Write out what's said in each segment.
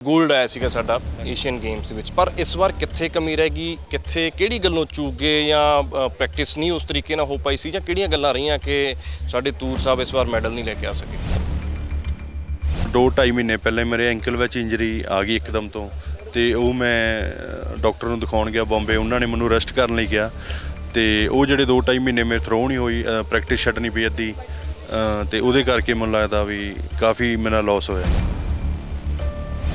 Gold ਆਇਆ ਸੀਗਾ ਸਾਡਾ ਏਸ਼ੀਅਨ ਗੇਮਸ ਵਿੱਚ। ਪਰ ਇਸ ਵਾਰ ਕਿੱਥੇ ਕਮੀ ਰਹਿ ਗਈ? ਕਿੱਥੇ ਕਿਹੜੀ ਗੱਲੋਂ ਚੂਕ ਗਏ ਜਾਂ ਪ੍ਰੈਕਟਿਸ ਨਹੀਂ ਉਸ ਤਰੀਕੇ ਨਾਲ ਹੋ ਪਾਈ ਸੀ ਜਾਂ ਕਿਹੜੀਆਂ ਗੱਲਾਂ ਰਹੀਆਂ ਕਿ ਸਾਡੇ ਤੂਰ ਸਾਹਿਬ ਇਸ ਵਾਰ ਮੈਡਲ ਨਹੀਂ ਲੈ ਕੇ ਆ ਸਕੇ? ਦੋ ਢਾਈ ਮਹੀਨੇ ਪਹਿਲੇ ਮੇਰੇ ਐਂਕਲ ਵਿੱਚ ਇੰਜਰੀ ਆ ਗਈ ਇੱਕਦਮ ਤੋਂ ਤੇ ਉਹ ਮੈਂ ਡਾਕਟਰ ਨੂੰ ਦਿਖਾਉਣ ਗਿਆ ਬੰਬੇ। ਉਹਨਾਂ ਨੇ ਮੈਨੂੰ ਰੈਸਟ ਕਰਨ ਲਈ ਕਿਹਾ ਤੇ ਉਹ ਜਿਹੜੇ ਦੋ ਢਾਈ ਮਹੀਨੇ ਮੇਰੇ ਥਰੋ ਨਹੀਂ ਹੋਈ ਪ੍ਰੈਕਟਿਸ ਛੱਡਣੀ ਪਈ ਅੱਧੀ ਅ, ਤੇ ਉਹਦੇ ਕਰਕੇ ਮੈਨੂੰ ਲੱਗਦਾ ਵੀ ਕਾਫੀ ਮੇਰਾ ਲਾਸ ਹੋਇਆ।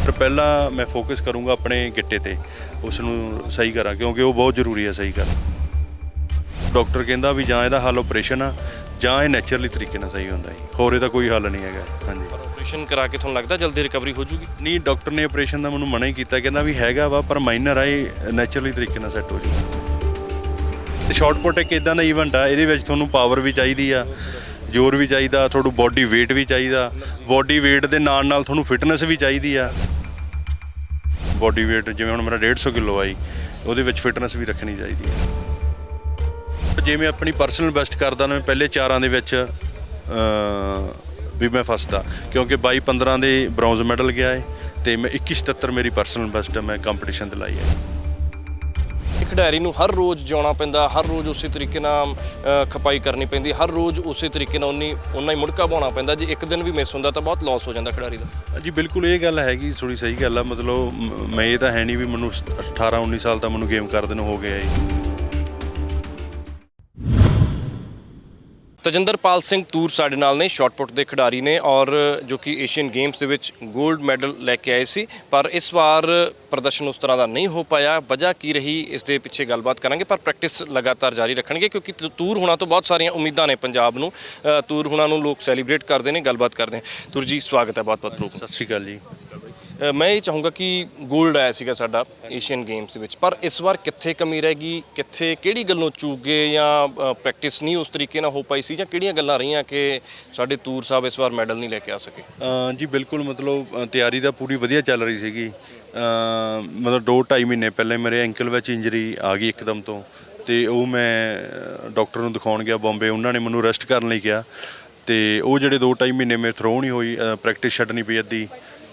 ਪਰ ਪਹਿਲਾਂ ਮੈਂ ਫੋਕਸ ਕਰੂੰਗਾ ਆਪਣੇ ਗਿੱਟੇ ਤੇ ਉਸ ਨੂੰ ਸਹੀ ਕਰਾਂ ਕਿਉਂਕਿ ਉਹ ਬਹੁਤ ਜ਼ਰੂਰੀ ਹੈ ਸਹੀ ਕਰਨਾ। ਡਾਕਟਰ ਕਹਿੰਦਾ ਵੀ ਜਾਂ ਇਹਦਾ ਹੱਲ ਆਪਰੇਸ਼ਨ ਆ ਜਾਂ ਇਹ ਨੇਚਰਲੀ ਤਰੀਕੇ ਨਾਲ ਸਹੀ ਹੁੰਦਾ ਹੈ ਹੋਰ ਇਹਦਾ ਕੋਈ ਹੱਲ ਨਹੀਂ ਹੈਗਾ ਹਾਂਜੀ। ਪਰ ਆਪਰੇਸ਼ਨ ਕਰਾ ਕੇ ਤੁਹਾਨੂੰ ਲੱਗਦਾ ਜਲਦੀ ਰਿਕਵਰੀ ਹੋ ਜੂਗੀ? ਨਹੀਂ ਡਾਕਟਰ ਨੇ ਆਪਰੇਸ਼ਨ ਦਾ ਮੈਨੂੰ ਮਨਾ ਹੀ ਕੀਤਾ ਕਹਿੰਦਾ ਵੀ ਹੈਗਾ ਵਾ ਪਰ ਮਾਈਨਰ ਆ ਇਹ ਨੇਚਰਲੀ ਤਰੀਕੇ ਨਾਲ ਸੈੱਟ ਹੋ ਜੂ ਤੇ ਸ਼ਾਰਟ ਪੁੱਟ ਇੱਕ ਇਦਾਂ ਦਾ ਇਵੈਂਟ ਆ ਇਹਦੇ ਵਿੱਚ ਤੁਹਾਨੂੰ ਪਾਵਰ ਵੀ ਚਾਹੀਦੀ ਆ ਜ਼ੋਰ ਵੀ ਚਾਹੀਦਾ ਤੁਹਾਨੂੰ ਬਾਡੀ weight ਵੀ ਚਾਹੀਦਾ ਬਾਡੀ weight ਦੇ ਨਾਲ ਨਾਲ ਤੁਹਾਨੂੰ ਫਿਟਨੈਸ ਵੀ ਚਾਹੀਦੀ ਆ। ਬਾਡੀ weight, ਜਿਵੇਂ ਹੁਣ ਮੇਰਾ 150 ਕਿਲੋ ਆਈ, ਉਹਦੇ ਵਿੱਚ ਫਿਟਨੈਸ ਵੀ ਰੱਖਣੀ ਚਾਹੀਦੀ ਆ ਜਿਵੇਂ ਆਪਣੀ ਪਰਸਨਲ ਬੈਸਟ ਕਰਦਾ ਨਾ ਮੈਂ ਪਹਿਲੇ ਚਾਰਾਂ ਦੇ ਵਿੱਚ ਵੀ ਮੈਂ ਫਸਦਾ। ਕਿਉਂਕਿ 22 15 ਦੇ ਬ੍ਰੌਂਜ਼ ਮੈਡਲ ਗਿਆ ਹੈ ਤੇ ਮੈਂ 21 77 ਮੇਰੀ ਪਰਸਨਲ ਬੈਸਟ ਮੈਂ ਕੰਪੀਟੀਸ਼ਨ ਤੇ ਲਾਈ ਹੈ। ਖਿਡਾਰੀ ਨੂੰ ਹਰ ਰੋਜ਼ ਜਿਉਣਾ ਪੈਂਦਾ, ਹਰ ਰੋਜ਼ ਉਸੇ ਤਰੀਕੇ ਨਾਲ ਖਪਾਈ ਕਰਨੀ ਪੈਂਦੀ, ਹਰ ਰੋਜ਼ ਉਸੇ ਤਰੀਕੇ ਨਾਲ ਉਨੀ, ਉਨਾ ਹੀ ਮੁੜਕਾ ਪਾਉਣਾ ਪੈਂਦਾ। ਜੇ ਇੱਕ ਦਿਨ ਵੀ ਮਿਸ ਹੁੰਦਾ ਤਾਂ ਬਹੁਤ ਲਾਸ ਹੋ ਜਾਂਦਾ ਖਿਡਾਰੀ ਦਾ। ਜੀ ਬਿਲਕੁਲ ਇਹ ਗੱਲ ਹੈਗੀ ਥੋੜੀ ਸਹੀ ਗੱਲ ਆ। ਮਤਲਬ, ਮੈਂ ਇਹ ਤਾਂ ਹੈ ਨਹੀਂ ਵੀ ਮੈਨੂੰ 18 19 ਸਾਲ ਤਾਂ ਮੈਨੂੰ ਗੇਮ ਕਰਦੇ ਨੂੰ ਹੋ ਗਿਆ ਜੀ। ਤਜਿੰਦਰਪਾਲ ਸਿੰਘ ਤੂਰ ਸਾਡੇ ਨਾਲ ਨੇ ਸ਼ਾਟਪੁੱਟ ਦੇ ਖਿਡਾਰੀ ਨੇ ਔਰ ਜੋ ਕਿ ਏਸ਼ੀਅਨ ਗੇਮਸ ਦੇ ਵਿੱਚ 골ਡ ਮੈਡਲ ਲੈ ਕੇ ਆਏ ਸੀ, ਪਰ ਇਸ ਵਾਰ ਪ੍ਰਦਰਸ਼ਨ ਉਸ ਤਰ੍ਹਾਂ ਦਾ ਨਹੀਂ ਹੋ ਪਾਇਆ। ਵਜ੍ਹਾ ਕੀ ਰਹੀ, ਇਸ ਦੇ ਪਿੱਛੇ ਗੱਲਬਾਤ ਕਰਾਂਗੇ, ਪਰ ਪ੍ਰੈਕਟਿਸ ਲਗਾਤਾਰ ਜਾਰੀ ਰੱਖਣਗੇ, ਕਿਉਂਕਿ ਤ- ਤੂਰ ਹੁਣਾਂ ਤੋਂ ਬਹੁਤ ਸਾਰੀਆਂ ਉਮੀਦਾਂ ਨੇ ਪੰਜਾਬ ਨੂੰ। ਤੂਰ ਹੁਣਾਂ ਨੂੰ ਲੋਕ ਸੈਲੀਬ੍ਰੇਟ ਕਰਦੇ ਨੇ, ਗੱਲਬਾਤ ਕਰਦੇ ਨੇ। ਤੂਰ ਜੀ, ਸਵਾਗਤ ਹੈ ਬਹੁਤ-ਬਹੁਤ ਪ੍ਰੋਗਰਾਮ ਸਤਿ ਸ਼੍ਰੀ ਅਕਾਲ ਜੀ। ਮੈਂ ਇਹ ਚਾਹੂੰਗਾ ਕਿ 골ਡ ਆਇਆ ਸੀਗਾ ਸਾਡਾ ਏਸ਼ੀਅਨ ਗੇਮਸ ਦੇ ਵਿੱਚ। ਪਰ ਇਸ ਵਾਰ ਕਿੱਥੇ ਕਮੀ ਰਹਿ ਗਈ? ਕਿੱਥੇ, ਕਿਹੜੀ ਗੱਲੋਂ ਚੂਕ ਗਏ ਜਾਂ ਪ੍ਰੈਕਟਿਸ ਨਹੀਂ ਉਸ ਤਰੀਕੇ ਨਾਲ ਹੋ ਪਾਈ ਸੀ ਜਾਂ ਕਿਹੜੀਆਂ ਗੱਲਾਂ ਰਹੀਆਂ ਕਿ ਸਾਡੇ ਤੂਰ ਸਾਹਿਬ ਇਸ ਵਾਰ ਮੈਡਲ ਨਹੀਂ ਲੈ ਕੇ ਆ ਸਕੇ? ਜੀ ਬਿਲਕੁਲ ਮਤਲਬ ਤਿਆਰੀ ਤਾਂ ਪੂਰੀ ਵਧੀਆ ਚੱਲ ਰਹੀ ਸੀਗੀ। ਮਤਲਬ ਦੋ ਢਾਈ ਮਹੀਨੇ ਪਹਿਲੇ ਮੇਰੇ ਐਂਕਲ ਵਿੱਚ ਇੰਜਰੀ ਆ ਗਈ ਇੱਕਦਮ ਤੋਂ ਤੇ ਉਹ ਮੈਂ ਡਾਕਟਰ ਨੂੰ ਦਿਖਾਉਣ ਗਿਆ ਬੰਬੇ। ਉਹਨਾਂ ਨੇ ਮੈਨੂੰ ਰੈਸਟ ਕਰਨ ਲਈ ਕਿਹਾ ਤੇ ਉਹ ਜਿਹੜੇ ਦੋ ਢਾਈ ਮਹੀਨੇ ਮੇਰੇ ਥਰੋ ਨਹੀਂ ਹੋਈ ਪ੍ਰੈਕਟਿਸ ਛੱਡਣੀ ਪਈ ਅੱਧੀ।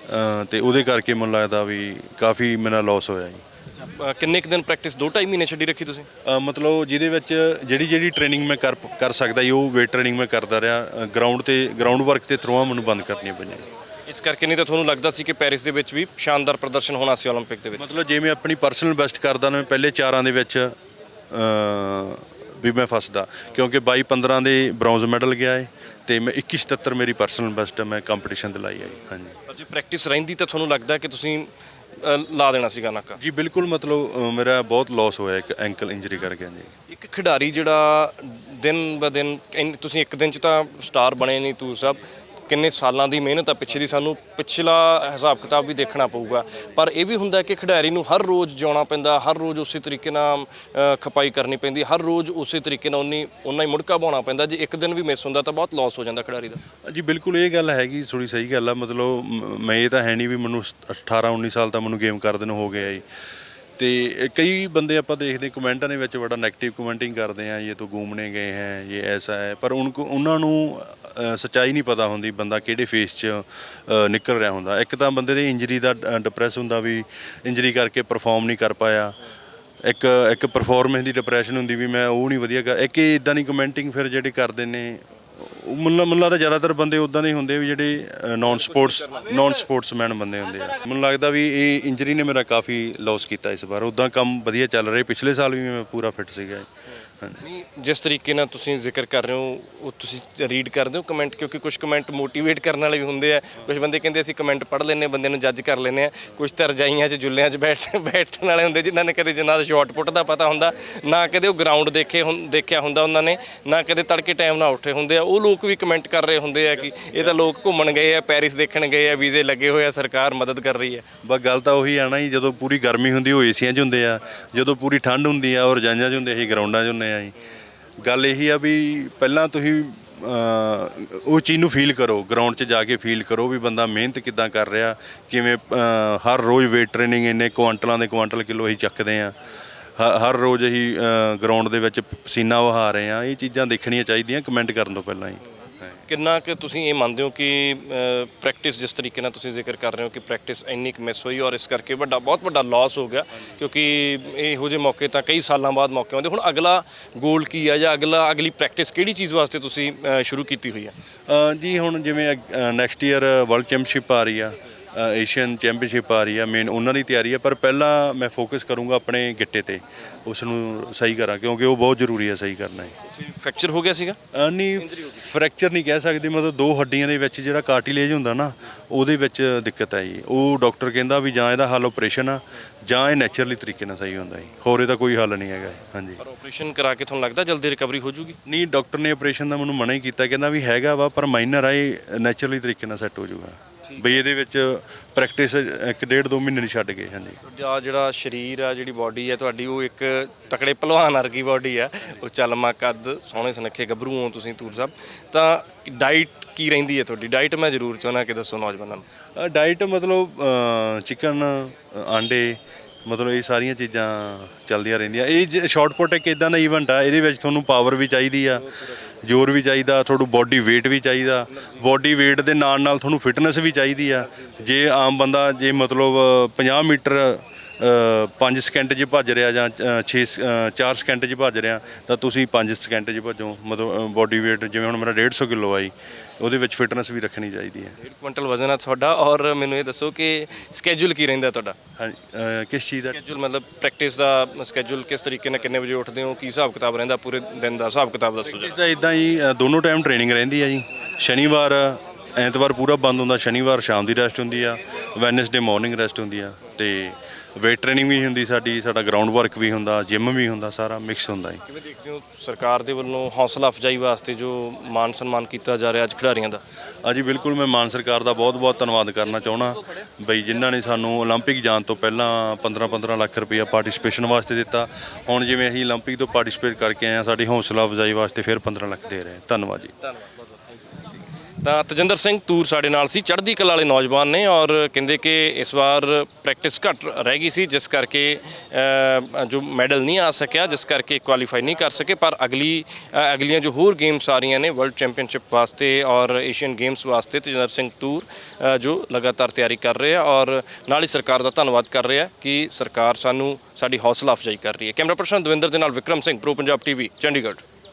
ਅ, ਤੇ ਉਹਦੇ ਕਰਕੇ ਮੈਨੂੰ ਲੱਗਦਾ ਵੀ ਕਾਫੀ ਮੇਰਾ ਲਾਸ ਹੋਇਆ ਜੀ ਅ, ਕਿੰਨੇ ਕੁ ਦਿਨ ਪ੍ਰੈਕਟਿਸ 2.5 ਮਹੀਨੇ ਛੱਡੀ ਰੱਖੀ ਤੁਸੀਂ ਅ, ਮਤਲਬ ਜਿਹਦੇ ਵਿੱਚ ਜਿਹੜੀ ਜਿਹੜੀ ਟ੍ਰੇਨਿੰਗ ਮੈਂ ਕਰ ਕਰ ਸਕਦਾ ਸੀ ਉਹ ਵੇਟ ਟ੍ਰੇਨਿੰਗ ਮੈਂ ਕਰਦਾ ਰਿਹਾ ਗਰਾਊਂਡ ਤੇ ਗਰਾਊਂਡ ਵਰਕ ਤੇ ਥਰੋਆਂ ਮੈਨੂੰ ਬੰਦ ਕਰਨੀਆਂ ਪਈਆਂ ਇਸ ਕਰਕੇ ਨਹੀਂ ਤਾਂ ਤੁਹਾਨੂੰ ਲੱਗਦਾ ਸੀ ਕਿ ਪੈਰਿਸ ਦੇ ਵਿੱਚ ਵੀ ਸ਼ਾਨਦਾਰ ਪ੍ਰਦਰਸ਼ਨ ਹੋਣਾ ਸੀ 올림픽 ਦੇ ਵਿੱਚ ਮਤਲਬ ਜਿਵੇਂ ਆਪਣੀ ਪਰਸਨਲ ਬੈਸਟ ਕਰਦਾ ਨਾ ਮੈਂ ਪਹਿਲੇ ਚਾਰਾਂ ਦੇ ਵਿੱਚ ਅ, ਵੀ ਮੈਂ ਫਸਦਾ ਕਿਉਂਕਿ 22 15 ਦੇ ਬ੍ਰੌਂਜ਼ ਮੈਡਲ ਗਿਆ ਹੈ ਤੇ ਮੈਂ 21 77 ਮੇਰੀ ਪਰਸਨਲ ਬੈਸਟ ਮੈਂ ਕੰਪੀਟੀਸ਼ਨ ਤੇ ਲਾਈ ਜੀ ਹਾਂਜੀ। ਪਰ ਜੇ ਪ੍ਰੈਕਟਿਸ ਰਹਿੰਦੀ ਤਾਂ ਤੁਹਾਨੂੰ ਲੱਗਦਾ ਕਿ ਤੁਸੀਂ ਲਾ ਦੇਣਾ ਸੀਗਾ ਨਾਕਾ? ਜੀ ਬਿਲਕੁਲ ਮਤਲਬ ਮੇਰਾ ਬਹੁਤ ਲਾਸ ਹੋਇਆ ਇੱਕ ਐਂਕਲ ਇੰਜਰੀ ਕਰਕੇ ਜੀ ਇੱਕ ਖਿਡਾਰੀ ਜਿਹੜਾ ਦਿਨ ਬ ਦਿਨ ਤੁਸੀਂ ਇੱਕ ਦਿਨ ਚ ਤਾਂ ਸਟਾਰ ਬਣੇ ਨਹੀਂ ਤੂਰ ਸਾਹਿਬ ਕਿੰਨੇ ਸਾਲਾਂ ਦੀ ਮਿਹਨਤ ਆ, ਪਿੱਛੇ ਦੀ ਸਾਨੂੰ ਪਿਛਲਾ ਹਿਸਾਬ ਕਿਤਾਬ ਵੀ ਦੇਖਣਾ ਪਊਗਾ। ਪਰ ਇਹ ਵੀ ਹੁੰਦਾ ਕਿ ਖਿਡਾਰੀ ਨੂੰ ਹਰ ਰੋਜ਼ ਜਿਉਣਾ ਪੈਂਦਾ, ਹਰ ਰੋਜ਼ ਉਸੇ ਤਰੀਕੇ ਨਾਲ ਖਪਾਈ ਕਰਨੀ ਪੈਂਦੀ, ਹਰ ਰੋਜ਼ ਉਸੇ ਤਰੀਕੇ ਨਾਲ ਉਨੀ, ਉਨਾ ਹੀ ਮੁੜਕਾ ਪਾਉਣਾ ਪੈਂਦਾ। ਜੇ ਇੱਕ ਦਿਨ ਵੀ ਮਿਸ ਹੁੰਦਾ ਤਾਂ ਬਹੁਤ ਲਾਸ ਹੋ ਜਾਂਦਾ ਖਿਡਾਰੀ ਦਾ। ਜੀ, ਬਿਲਕੁਲ ਇਹ ਗੱਲ ਹੈਗੀ ਥੋੜੀ ਸਹੀ ਗੱਲ ਆ। ਮਤਲਬ, ਮੈਂ ਇਹ ਤਾਂ ਹੈ ਨਹੀਂ ਵੀ ਮੈਨੂੰ 18 19 ਸਾਲ ਤਾਂ ਮੈਨੂੰ ਗੇਮ ਕਰਦੇ ਨੂੰ ਹੋ ਗਿਆ ਜੀ ਤੇ ਕਈ ਬੰਦੇ ਆਪਾਂ ਦੇਖਦੇ ਕਮੈਂਟਾਂ ਦੇ ਵਿੱਚ ਬੜਾ 네ਗੇਟਿਵ ਕਮੈਂਟਿੰਗ ਕਰਦੇ ਆ ਇਹ ਤੋਂ ਘੁੰਮਣੇ ਗਏ ਹੈ ਇਹ ਐਸਾ ਹੈ ਪਰ ਉਨ ਉਹਨਾਂ ਨੂੰ ਅ, ਸੱਚਾਈ ਨਹੀਂ ਪਤਾ ਹੁੰਦੀ ਬੰਦਾ ਕਿਹੜੇ ਫੇਸ 'ਚ ਨਿਕਲ ਰਿਹਾ ਹੁੰਦਾ। ਇੱਕ ਤਾਂ ਬੰਦੇ ਦੇ ਇੰਜਰੀ ਦਾ ਡਿਪਰੈਸ ਹੁੰਦਾ ਵੀ ਇੰਜਰੀ ਕਰਕੇ ਪਰਫਾਰਮ ਨਹੀਂ ਕਰ ਪਾਇਆ। ਇੱਕ ਇੱਕ ਪਰਫਾਰਮੈਂਸ ਦੀ ਡਿਪਰੈਸ਼ਨ ਹੁੰਦੀ ਵੀ ਮੈਂ ਉਹ ਨਹੀਂ ਵਧੀਆ ਕਰ ਇੱਕ ਇਦਾਂ ਦੀ ਕਮੈਂਟਿੰਗ ਫਿਰ ਜਿਹੜੇ ਕਰਦੇ ਨੇ ਉਹ ਮੈਨੂੰ ਮੈਨੂੰ ਲੱਗਦਾ ਜ਼ਿਆਦਾਤਰ ਬੰਦੇ ਉਦਾਂ ਦੇ ਹੁੰਦੇ ਵੀ ਜਿਹੜੇ ਨਾਨ ਸਪੋਰਟਸ ਨਾਨ ਸਪੋਰਟਸਮੈਨ ਬੰਦੇ ਹੁੰਦੇ ਆ। ਮੈਨੂੰ ਲੱਗਦਾ ਵੀ ਇਹ ਇੰਜਰੀ ਨੇ ਮੇਰਾ ਕਾਫੀ ਲਾਸ ਕੀਤਾ ਇਸ ਵਾਰ। ਉਦਾਂ ਕੰਮ ਵਧੀਆ ਚੱਲ ਰਿਹਾ। ਪਿਛਲੇ ਸਾਲ ਵੀ ਮੈਂ ਪੂਰਾ ਫਿੱਟ ਸੀਗਾ। ਨਹੀਂ, ਜਿਸ ਤਰੀਕੇ ਨਾਲ ਤੁਸੀਂ ਜ਼ਿਕਰ ਕਰ ਰਹੇ ਹੋ, ਉਹ ਤੁਸੀਂ ਰੀਡ ਕਰਦੇ ਹੋ ਕਮੈਂਟ ਕਿਉਂਕਿ ਕੁਝ ਕਮੈਂਟ ਮੋਟੀਵੇਟ ਕਰਨ ਵਾਲੇ ਵੀ ਹੁੰਦੇ ਆ। ਕੁਝ ਬੰਦੇ ਕਹਿੰਦੇ ਅਸੀਂ ਕਮੈਂਟ ਪੜ੍ਹ ਲੈਨੇ ਬੰਦੇ ਨੂੰ ਜੱਜ ਕਰ ਲੈਨੇ ਆ ਕੁਝ ਤਾਂ ਰਜਾਈਆਂ 'ਚ, ਜੁੱਲਿਆਂ 'ਚ ਬੈਠ ਬੈਠਣ ਵਾਲੇ ਹੁੰਦੇ, ਜਿਨ੍ਹਾਂ ਨੇ ਕਦੇ ਜਿਨ੍ਹਾਂ ਦਾ ਸ਼ਾਟ ਪੁੱਟ ਦਾ ਪਤਾ ਹੁੰਦਾ, ਨਾ ਕਦੇ ਉਹ ਗਰਾਊਂਡ ਦੇਖੇ ਦੇਖਿਆ ਹੁੰਦਾ ਉਹਨਾਂ ਨੇ, ਨਾ ਕਦੇ ਤੜਕੇ ਟਾਈਮ ਨਾਲ ਉੱਠੇ ਹੁੰਦੇ ਆ। ਉਹ ਲੋਕ ਵੀ ਕਮੈਂਟ ਕਰ ਰਹੇ ਹੁੰਦੇ ਆ ਕਿ ਇਹ ਤਾਂ ਲੋਕ ਘੁੰਮਣ ਗਏ ਆ ਪੈਰਿਸ ਦੇਖਣ ਗਏ ਆ, ਵੀਜ਼ੇ ਲੱਗੇ ਹੋਏ ਆ, ਸਰਕਾਰ ਮਦਦ ਕਰ ਰਹੀ ਹੈ। ਬਸ ਗੱਲ ਤਾਂ ਉਹੀ ਆ ਨਾ ਜੀ, ਜਦੋਂ ਪੂਰੀ ਗਰਮੀ ਹੁੰਦੀ ਉਹ ਏਸੀਆਂ 'ਚ ਹੁੰਦੇ ਆ, ਜਦੋਂ ਪੂਰੀ ਠੰਡ ਹੁੰਦੀ ਆ ਉਹ ਰਜਾਈਆਂ 'ਚ ਹੁੰਦੇ, ਅਸੀਂ ਗਰਾਊਂਡਾਂ 'ਚ ਹੁੰਦੇ ਆ ਜੀ। ਗੱਲ ਇਹੀ ਆ ਵੀ ਪਹਿਲਾਂ ਤੁਸੀਂ ਉਹ ਚੀਜ਼ ਨੂੰ ਫੀਲ ਕਰੋ ਗਰਾਊਂਡ 'ਚ ਜਾ ਕੇ ਫੀਲ ਕਰੋ ਵੀ ਬੰਦਾ ਮਿਹਨਤ ਕਿੱਦਾਂ ਕਰ ਰਿਹਾ, ਕਿਵੇਂ ਹਰ ਰੋਜ਼ ਵੇਟ ਟ੍ਰੇਨਿੰਗ ਇੰਨੇ ਕੁਆਂਟਲਾਂ ਦੇ ਕੁਆਂਟਲ ਕਿਲੋ ਅਸੀਂ ਚੱਕਦੇ ਆ। ਹ- ਹਰ ਰੋਜ਼ ਅਸੀਂ ਗਰਾਊਂਡ ਦੇ ਵਿੱਚ ਪਸੀਨਾ ਵਹਾ ਰਹੇ ਆ ਇਹ ਚੀਜ਼ਾਂ ਦੇਖਣੀਆਂ ਚਾਹੀਦੀਆਂ ਕਮੈਂਟ ਕਰਨ ਤੋਂ ਪਹਿਲਾਂ ਹੀ। ਕਿੰਨਾ ਕਿ ਤੁਸੀਂ ਇਹ ਮੰਨਦੇ ਹੋ ਕਿ ਪ੍ਰੈਕਟਿਸ ਜਿਸ ਤਰੀਕੇ ਨਾਲ ਤੁਸੀਂ ਜ਼ਿਕਰ ਕਰ ਰਹੇ ਹੋ ਕਿ ਪ੍ਰੈਕਟਿਸ ਇੰਨੀ ਕੁ ਮਿਸ ਹੋਈ ਔਰ ਇਸ ਕਰਕੇ ਵੱਡਾ ਬਹੁਤ ਵੱਡਾ ਲਾਸ ਹੋ ਗਿਆ ਕਿਉਂਕਿ ਇਹੋ ਜਿਹੇ ਮੌਕੇ ਤਾਂ ਕਈ ਸਾਲਾਂ ਬਾਅਦ ਮੌਕੇ ਆਉਂਦੇ। ਹੁਣ ਅਗਲਾ ਗੋਲ ਕੀ ਆ ਜਾਂ ਅਗਲਾ ਅਗਲੀ ਪ੍ਰੈਕਟਿਸ ਕਿਹੜੀ ਚੀਜ਼ ਵਾਸਤੇ ਤੁਸੀਂ ਅ, ਸ਼ੁਰੂ ਕੀਤੀ ਹੋਈ ਹੈ ਅ, ਜੀ ਹੁਣ ਜਿਵੇਂ ਨੈਕਸਟ ਈਅਰ ਵਰਲਡ ਚੈਂਪੀਅਨਸ਼ਿਪ ਆ ਰਹੀ ਆ ਏਸ਼ੀਅਨ ਚੈਂਪੀਅਨਸ਼ਿਪ ਆ ਰਹੀ ਆ ਮੇਨ ਉਹਨਾਂ ਦੀ ਤਿਆਰੀ ਆ ਪਰ ਪਹਿਲਾਂ ਮੈਂ ਫੋਕਸ ਕਰੂੰਗਾ ਆਪਣੇ ਗਿੱਟੇ ਤੇ। ਉਸ ਨੂੰ ਸਹੀ ਕਰਾਂ ਕਿਉਂਕਿ ਉਹ ਬਹੁਤ ਜ਼ਰੂਰੀ ਆ ਸਹੀ ਕਰਨਾ ਹੈ ਫ੍ਰੈਕਚਰ ਹੋ ਗਿਆ ਸੀਗਾ? ਅ, ਨਹੀਂ ਫ੍ਰੈਕਚਰ ਨਹੀਂ ਕਹਿ ਸਕਦੇ ਮਤਲਬ ਦੋ ਹੱਡੀਆਂ ਦੇ ਵਿੱਚ ਜਿਹੜਾ ਕਾਰਟਿਲੇਜ ਹੁੰਦਾ ਨਾ ਉਹਦੇ ਵਿੱਚ ਦਿੱਕਤ ਹੈ ਜੀ ਉਹ ਡਾਕਟਰ ਕਹਿੰਦਾ ਵੀ ਜਾਂ ਇਹਦਾ ਹੱਲ ਆਪਰੇਸ਼ਨ ਆ ਜਾਂ ਇਹ ਨੈਚੁਰਲੀ ਤਰੀਕੇ ਨਾਲ ਸਹੀ ਹੁੰਦਾ ਜੀ। ਹੋਰ ਇਹਦਾ ਕੋਈ ਹੱਲ ਨਹੀਂ ਹੈਗਾ। ਹਾਂਜੀ। ਪਰ ਆਪਰੇਸ਼ਨ ਕਰਾ ਕੇ ਤੁਹਾਨੂੰ ਲੱਗਦਾ ਜਲਦੀ ਰਿਕਵਰੀ ਹੋ ਜੂਗੀ ਨਹੀਂ ਡਾਕਟਰ ਨੇ ਆਪਰੇਸ਼ਨ ਦਾ ਮੈਨੂੰ ਮਨਾ ਹੀ ਕੀਤਾ ਕਹਿੰਦਾ ਵੀ ਹੈਗਾ ਵਾ ਪਰ ਮਾਈਨਰ ਆ ਇਹ ਨੈਚੁਰਲੀ ਤਰੀਕੇ ਨਾਲ ਸੈੱਟ ਹੋ ਜਾਊਗਾ। ਬਈ ਇਹਦੇ ਵਿੱਚ ਪ੍ਰੈਕਟਿਸ ਇੱਕ ਡੇਢ ਦੋ ਮਹੀਨੇ ਨਹੀਂ ਛੱਡ ਗਏ ਹਾਂਜੀ। ਤੁਹਾਡਾ ਜਿਹੜਾ ਸਰੀਰ ਆ ਜਿਹੜੀ ਬਾਡੀ ਆ ਤੁਹਾਡੀ ਉਹ ਇੱਕ ਤਕੜੇ ਪਹਿਲਵਾਨ ਵਰਗੀ ਬਾਡੀ ਆ। ਉਹ ਚਲਮਾ ਕੱਦ ਸੋਹਣੇ ਸੁਨੱਖੇ ਗੱਭਰੂ ਹੋ ਤੁਸੀਂ ਤੂਰ ਸਾਹਿਬ। ਤਾਂ ਡਾਈਟ ਕੀ ਰਹਿੰਦੀ ਹੈ ਤੁਹਾਡੀ? ਡਾਈਟ ਮੈਂ ਜ਼ਰੂਰ ਚਾਹੁੰਦਾ ਕਿ ਦੱਸੋ ਨੌਜਵਾਨਾਂ ਨੂੰ। ਡਾਈਟ ਮਤਲਬ ਚਿਕਨ ਆਂਡੇ ਮਤਲਬ ਇਹ ਸਾਰੀਆਂ ਚੀਜ਼ਾਂ ਚੱਲਦੀਆਂ ਰਹਿੰਦੀਆਂ। ਇਹ ਸ਼ਾਰਟ ਪੁੱਟ ਇੱਕ ਇਦਾਂ ਦਾ ਇਵੈਂਟ ਆ ਇਹਦੇ ਵਿੱਚ ਤੁਹਾਨੂੰ ਪਾਵਰ ਵੀ ਚਾਹੀਦੀ ਆ। ਜ਼ੋਰ ਵੀ ਚਾਹੀਦਾ ਤੁਹਾਨੂੰ ਬੋਡੀ weight ਵੀ ਚਾਹੀਦਾ। ਬੋਡੀ weight ਦੇ ਨਾਲ ਨਾਲ ਤੁਹਾਨੂੰ ਫਿਟਨੈਸ ਵੀ ਚਾਹੀਦੀ ਆ। ਜੇ ਆਮ ਬੰਦਾ, ਜੇ ਮਤਲਬ 50 ਮੀਟਰ 5 ਸਕਿੰਟ 'ਚ ਭੱਜ ਰਿਹਾ ਜਾਂ 6 4 ਸਕਿੰਟ 'ਚ ਭੱਜ ਰਿਹਾ ਤਾਂ ਤੁਸੀਂ 5 ਸਕਿੰਟ 'ਚ ਭੱਜੋ। ਮਤਲਬ ਬੋਡੀ weight ਜਿਵੇਂ ਹੁਣ ਮੇਰਾ 150 ਕਿਲੋ ਆਈ ਉਹਦੇ ਵਿੱਚ ਫਿਟਨੈਸ ਵੀ ਰੱਖਣੀ ਚਾਹੀਦੀ ਹੈ। 1 ਕੁਇੰਟਲ ਵਜ਼ਨ ਆ ਤੁਹਾਡਾ ਔਰ ਮੈਨੂੰ ਇਹ ਦੱਸੋ ਕਿ ਸਕੇਜੂਲ ਕੀ ਰਹਿੰਦਾ ਤੁਹਾਡਾ? ਹਾਂਜੀ ਕਿਸ ਚੀਜ਼ ਦਾ? ਸਕੇਜੂਲ ਮਤਲਬ ਪ੍ਰੈਕਟਿਸ ਦਾ ਸਕੇਜੂਲ ਕਿਸ ਤਰੀਕੇ ਨਾਲ ਕਿੰਨੇ ਵਜੇ ਉੱਠਦੇ ਹੋ ਕੀ ਹਿਸਾਬ ਕਿਤਾਬ ਰਹਿੰਦਾ ਪੂਰੇ ਦਿਨ ਦਾ ਹਿਸਾਬ ਕਿਤਾਬ ਦੱਸੋ ਜੀ ਇਦਾਂ ਹੀ ਦੋਨੋਂ ਟਾਈਮ ਟ੍ਰੇਨਿੰਗ ਰਹਿੰਦੀ ਆ ਜੀ। ਸ਼ਨੀਵਾਰ ਐਤਵਾਰ ਪੂਰਾ ਬੰਦ ਹੁੰਦਾ ਸ਼ਨੀਵਾਰ ਸ਼ਾਮ ਦੀ ਰੈਸਟ ਹੁੰਦੀ ਆ ਵੈਨਸਡੇ ਮਾਰਨਿੰਗ ਰੈਸਟ ਹੁੰਦੀ ਆ। ਤੇ ਵੇਟ ਟ੍ਰੇਨਿੰਗ ਵੀ ਹੁੰਦੀ ਸਾਡੀ ਸਾਡਾ ਗਰਾਊਂਡ ਵਰਕ ਵੀ ਹੁੰਦਾ ਜਿਮ ਵੀ ਹੁੰਦਾ ਸਾਰਾ ਮਿਕਸ ਹੁੰਦਾ ਜੀ ਕਿਵੇਂ ਦੇਖਦੇ ਹੋ ਸਰਕਾਰ ਦੇ ਵੱਲੋਂ ਹੌਸਲਾ ਅਫਜਾਈ ਵਾਸਤੇ ਜੋ ਮਾਨ ਸਨਮਾਨ ਕੀਤਾ ਜਾ ਰਿਹਾ ਅੱਜ ਖਿਡਾਰੀਆਂ ਦਾ ਹਾਂਜੀ ਬਿਲਕੁਲ ਮੈਂ ਮਾਨ ਸਰਕਾਰ ਦਾ ਬਹੁਤ-ਬਹੁਤ ਧੰਨਵਾਦ ਕਰਨਾ ਚਾਹਣਾ ਬਈ ਜਿਨ੍ਹਾਂ ਨੇ ਸਾਨੂੰ 올림픽 ਜਾਣ ਤੋਂ ਪਹਿਲਾਂ 15-15 ਲੱਖ ਰੁਪਈਆ ਪਾਰਟਿਸਿਪੇਸ਼ਨ ਵਾਸਤੇ ਦਿੱਤਾ ਹੁਣ ਜਿਵੇਂ ਅਸੀਂ 올림픽 ਤੋਂ ਪਾਰਟਿਸਿਪੇਟ ਕਰਕੇ ਆਏ ਆ ਸਾਡੀ ਹੌਸਲਾ ਅਫਜ਼ਾਈ ਵਾਸਤੇ ਫਿਰ 15 ਲੱਖ ਦੇ ਰਹੇ ਧੰਨਵਾਦ ਜੀ ਤਾਂ ਤਜਿੰਦਰ ਸਿੰਘ ਤੂਰ ਸਾਡੇ ਨਾਲ ਸੀ, ਚੜ੍ਹਦੀ ਕਲਾ ਵਾਲੇ ਨੌਜਵਾਨ ਨੇ ਔਰ ਕਹਿੰਦੇ ਕਿ ਇਸ ਵਾਰ ਪ੍ਰੈਕਟਿਸ ਘੱਟ ਰਹਿ ਗਈ ਸੀ, ਜਿਸ ਕਰਕੇ ਜੋ ਮੈਡਲ ਨਹੀਂ ਆ ਸਕਿਆ, ਜਿਸ ਕਰਕੇ ਕੁਆਲੀਫਾਈ ਨਹੀਂ ਕਰ ਸਕੇ, ਪਰ ਅਗਲੀ ਅਗਲੀਆਂ ਜੋ ਹੋਰ ਗੇਮਸ ਆ ਰਹੀਆਂ ਨੇ ਵਰਲਡ ਚੈਂਪੀਅਨਸ਼ਿਪ ਵਾਸਤੇ ਔਰ ਏਸ਼ੀਅਨ ਗੇਮਸ ਵਾਸਤੇ, ਤਜਿੰਦਰ ਸਿੰਘ ਤੂਰ ਜੋ ਲਗਾਤਾਰ ਤਿਆਰੀ ਕਰ ਰਹੇ ਆ ਔਰ ਨਾਲ ਹੀ ਸਰਕਾਰ ਦਾ ਧੰਨਵਾਦ ਕਰ ਰਿਹਾ ਕਿ ਸਰਕਾਰ ਸਾਨੂੰ ਸਾਡੀ ਹੌਸਲਾ ਅਫਜ਼ਾਈ ਕਰ ਰਹੀ ਹੈ। ਕੈਮਰਾ ਪਰਸਨ ਦਵਿੰਦਰ ਦੇ ਨਾਲ ਵਿਕਰਮ ਸਿੰਘ ਪ੍ਰੋ ਪੰਜਾਬ ਟੀਵੀ ਚੰਡੀਗੜ੍ਹ।